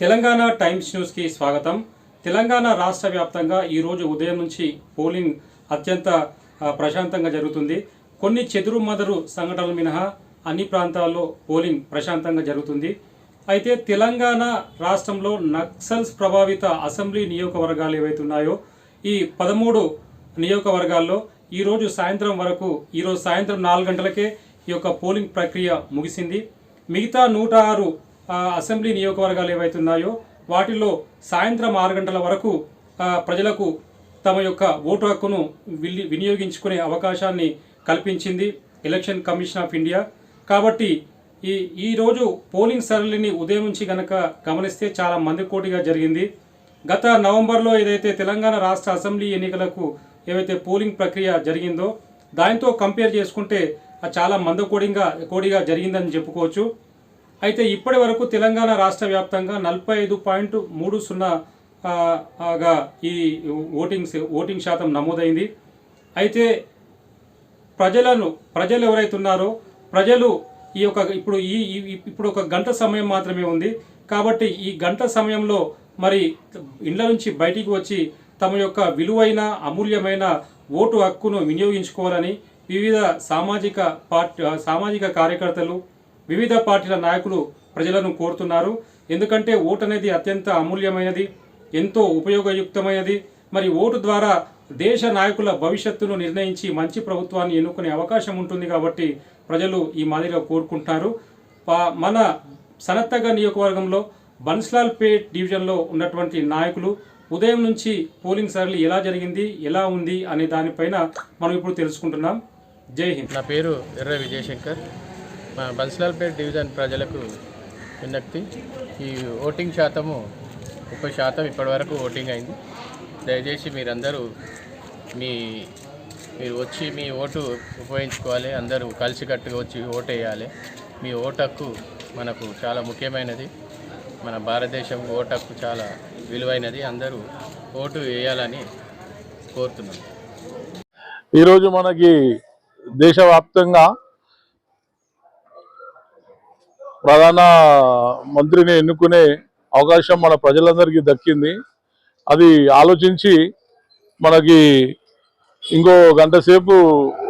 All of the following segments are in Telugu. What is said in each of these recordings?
తెలంగాణ టైమ్స్ న్యూస్కి స్వాగతం. తెలంగాణ రాష్ట్ర వ్యాప్తంగా ఈరోజు ఉదయం నుంచి పోలింగ్ అత్యంత ప్రశాంతంగా జరుగుతుంది. కొన్ని చెదురు మదరు సంఘటనలు మినహా అన్ని ప్రాంతాల్లో పోలింగ్ ప్రశాంతంగా జరుగుతుంది. అయితే తెలంగాణ రాష్ట్రంలో నక్సల్స్ ప్రభావిత అసెంబ్లీ నియోజకవర్గాలు ఏవైతే ఉన్నాయో ఈ పదమూడు నియోజకవర్గాల్లో ఈరోజు సాయంత్రం వరకు ఈరోజు సాయంత్రం నాలుగు గంటలకే ఈ యొక్క పోలింగ్ ప్రక్రియ ముగిసింది. మిగతా నూట ఆరు అసెంబ్లీ నియోజకవర్గాలు ఏవైతే ఉన్నాయో వాటిల్లో సాయంత్రం ఆరు గంటల వరకు ప్రజలకు తమ యొక్క ఓటు హక్కును వినియోగించుకునే అవకాశాన్ని కల్పించింది ఎలక్షన్ కమిషన్ ఆఫ్ ఇండియా. కాబట్టి ఈ ఈరోజు పోలింగ్ సరళిని ఉదయం నుంచి గనక గమనిస్తే చాలా మందికోటిగా జరిగింది. గత నవంబర్లో ఏదైతే తెలంగాణ రాష్ట్ర అసెంబ్లీ ఎన్నికలకు ఏవైతే పోలింగ్ ప్రక్రియ జరిగిందో దానితో కంపేర్ చేసుకుంటే చాలా చాలా మందకోడిగా కోడిగా జరిగిందని చెప్పుకోవచ్చు. అయితే ఇప్పటి వరకు తెలంగాణ రాష్ట్ర వ్యాప్తంగా నలభై ఐదు పాయింట్ మూడు సున్నాగా ఈ ఓటింగ్ ఓటింగ్ శాతం నమోదైంది. అయితే ప్రజలను ప్రజలు ఎవరైతే ఉన్నారో ప్రజలు ఈ యొక్క ఇప్పుడు ఈ ఈ- ఇప్పుడు ఒక గంట సమయం మాత్రమే ఉంది. కాబట్టి ఈ గంట సమయంలో మరి ఇండ్ల నుంచి బయటికి వచ్చి తమ యొక్క విలువైన అమూల్యమైన ఓటు హక్కును వినియోగించుకోవాలని వివిధ సామాజిక పార్టీ సామాజిక కార్యకర్తలు వివిధ పార్టీల నాయకులు ప్రజలను కోరుతున్నారు. ఎందుకంటే ఓటు అనేది అత్యంత అమూల్యమైనది ఎంతో ఉపయోగయుక్తమైనది. మరి ఓటు ద్వారా దేశ నాయకుల భవిష్యత్తును నిర్ణయించి మంచి ప్రభుత్వాన్ని ఎన్నుకునే అవకాశం ఉంటుంది కాబట్టి ప్రజలు ఈ మాదిరిగా కోరుకుంటున్నారు. మన సనత్తగ నియోజకవర్గంలో బన్స్లాల్పేట్ డివిజన్లో ఉన్నటువంటి నాయకులు ఉదయం నుంచి పోలింగ్ సరళి ఎలా జరిగింది ఎలా ఉంది అనే దానిపైన మనం ఇప్పుడు తెలుసుకుంటున్నాం. జై హింద్. నా పేరు ఎర్ర విజయశంకర్. మా బన్స్లాల్పేట్ డివిజన్ ప్రజలకు విన్నక్తి. ఈ ఓటింగ్ శాతము ముప్పై శాతం ఇప్పటివరకు ఓటింగ్ అయింది. దయచేసి మీరందరూ మీ మీరు వచ్చి మీ ఓటు ఉపయోగించుకోవాలి. అందరూ కలిసికట్టుగా వచ్చి ఓటు వేయాలి మీ ఓటు హక్కు మనకు చాలా ముఖ్యమైనది. మన భారతదేశం ఓటు చాలా విలువైనది. అందరూ ఓటు వేయాలని కోరుతున్నాను ఈరోజు మనకి దేశవ్యాప్తంగా ప్రధాన మంత్రిని ఎన్నుకునే అవకాశం మన ప్రజలందరికీ దక్కింది. అది ఆలోచించి మనకి ఇంకో గంట సేపు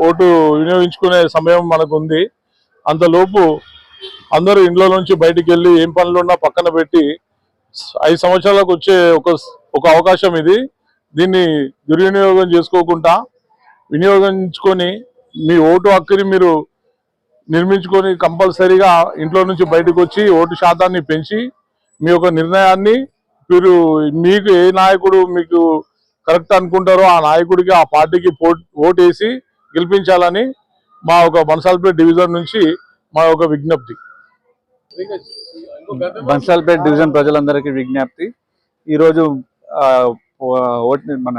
ఓటు వినియోగించుకునే సమయం మనకు ఉంది అంతలోపు అందరూ ఇంట్లో నుంచి బయటికి వెళ్ళి ఏం పనులు ఉన్నా పక్కన పెట్టి ఐదు సంవత్సరాలకు వచ్చే ఒక ఒక అవకాశం ఇది. దీన్ని దుర్వినియోగం చేసుకోకుండా వినియోగించుకొని మీ ఓటు హక్కుని మీరు నిర్మించుకొని కంపల్సరీగా ఇంట్లో నుంచి బయటకు వచ్చి ఓటు శాతాన్ని పెంచి మీ యొక్క నిర్ణయాన్ని మీరు మీకు ఏ నాయకుడు మీకు కరెక్ట్ అనుకుంటారో ఆ నాయకుడికి ఆ పార్టీకి ఓటు ఓటేసి గెలిపించాలని మా ఒక బన్సాల్పేట్ డివిజన్ నుంచి మా యొక్క విజ్ఞప్తి. బన్సాల్పేట్ డివిజన్ ప్రజలందరికీ విజ్ఞప్తి. ఈరోజు ఓట్ మన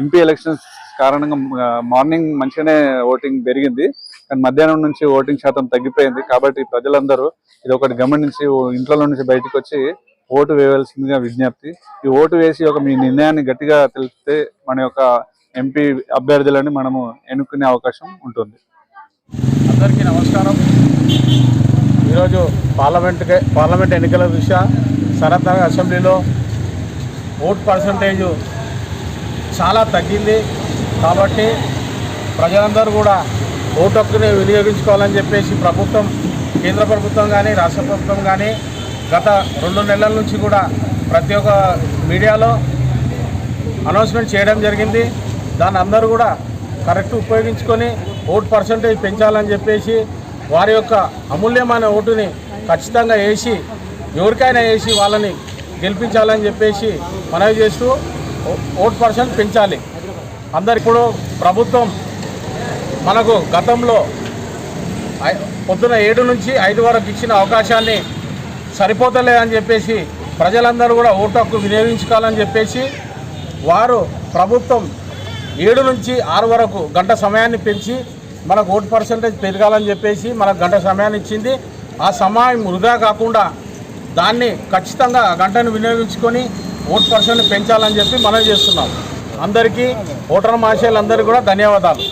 ఎంపీ ఎలక్షన్స్ కారణంగా మార్నింగ్ మంచిగానే ఓటింగ్ పెరిగింది. కానీ మధ్యాహ్నం నుంచి ఓటింగ్ శాతం తగ్గిపోయింది. కాబట్టి ప్రజలందరూ ఇది ఒకటి గమనించి ఇంట్లో నుంచి బయటకు వచ్చి ఓటు వేయవలసిందిగా విజ్ఞప్తి. ఈ ఓటు వేసి ఒక మీ నిర్ణయాన్ని గట్టిగా తెలిపితే మన యొక్క ఎంపీ అభ్యర్థులని మనము ఎన్నుకునే అవకాశం ఉంటుంది. అందరికీ నమస్కారం. ఈరోజు పార్లమెంట్ పార్లమెంట్ ఎన్నికల దృష్ట్యా సరత్నగర్ అసెంబ్లీలో ఓట్ పర్సంటేజ్ చాలా తగ్గింది. కాబట్టి ప్రజలందరూ కూడా ఓటు హక్కుని వినియోగించుకోవాలని చెప్పేసి ప్రభుత్వం కేంద్ర ప్రభుత్వం కానీ రాష్ట్ర ప్రభుత్వం కానీ గత రెండు నెలల నుంచి కూడా ప్రతి ఒక్క మీడియాలో అనౌన్స్మెంట్ చేయడం జరిగింది. దాన్ని అందరూ కూడా కరెక్ట్ ఉపయోగించుకొని ఓట్ పర్సంటేజ్ పెంచాలని చెప్పేసి వారి యొక్క అమూల్యమైన ఓటుని ఖచ్చితంగా వేసి ఎవరికైనా వేసి వాళ్ళని గెలిపించాలని చెప్పేసి మనవి చేస్తూ ఓటు ఓట్ పర్సెంట్ పెంచాలి. అందరు ఇప్పుడు ప్రభుత్వం మనకు గతంలో పొద్దున ఏడు నుంచి ఐదు వరకు ఇచ్చిన అవకాశాన్ని సరిపోతలేదని చెప్పేసి ప్రజలందరూ కూడా ఓటు హక్కు వినియోగించుకోవాలని చెప్పేసి వారు ప్రభుత్వం ఏడు నుంచి ఆరు వరకు గంట సమయాన్ని పెంచి మనకు ఓటు పర్సంటేజ్ పెరగాలని చెప్పేసి మనకు గంట సమయాన్ని ఇచ్చింది. ఆ సమయం వృధా కాకుండా దాన్ని ఖచ్చితంగా గంటను వినియోగించుకొని ఓటు పర్సెంట్ పెంచాలని చెప్పి మనం చేస్తున్నాం. అందరికీ ఓటర్ మహాశయులందరికీ కూడా ధన్యవాదాలు.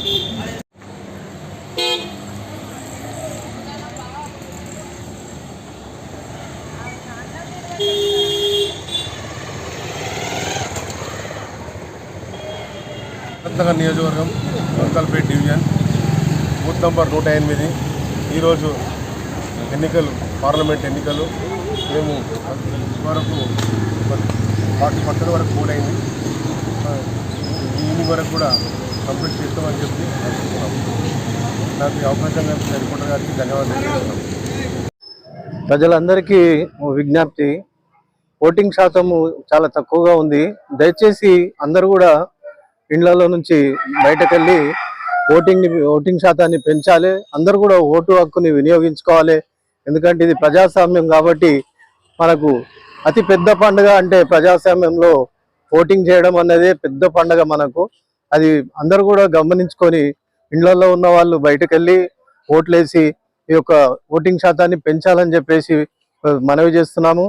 నగర్ నియోజకవర్గం వంకల్పేట డివిజన్ బూత్ నంబర్ నూట ఎనిమిది. ఈరోజు ఎన్నికలు పార్లమెంట్ ఎన్నికలు. మేము వరకు ఫార్టీ పర్సెంట్ వరకు పూర్తయింది ఈవినింగ్ వరకు కూడా కంప్లీట్ చేస్తామని చెప్పి నాకు అవకాశం కల్పించిన రిపోర్టర్ గారికి ధన్యవాదాలు ప్రజలందరికీ విజ్ఞప్తి. ఓటింగ్ శాతము చాలా తక్కువగా ఉంది. దయచేసి అందరూ కూడా ఇండ్లలో నుంచి బయటకెళ్ళి ఓటింగ్ ఓటింగ్ శాతాన్ని పెంచాలి. అందరూ కూడా ఓటు హక్కుని వినియోగించుకోవాలి. ఎందుకంటే ఇది ప్రజాస్వామ్యం కాబట్టి మనకు అతి పెద్ద పండుగ అంటే ప్రజాస్వామ్యంలో ఓటింగ్ చేయడం అనేది పెద్ద పండుగ మనకు. అది అందరూ కూడా గమనించుకొని ఇండ్లలో ఉన్న వాళ్ళు బయటకెళ్ళి ఓట్లేసి ఈ యొక్క ఓటింగ్ శాతాన్ని పెంచాలని చెప్పేసి మనవి చేస్తున్నాము.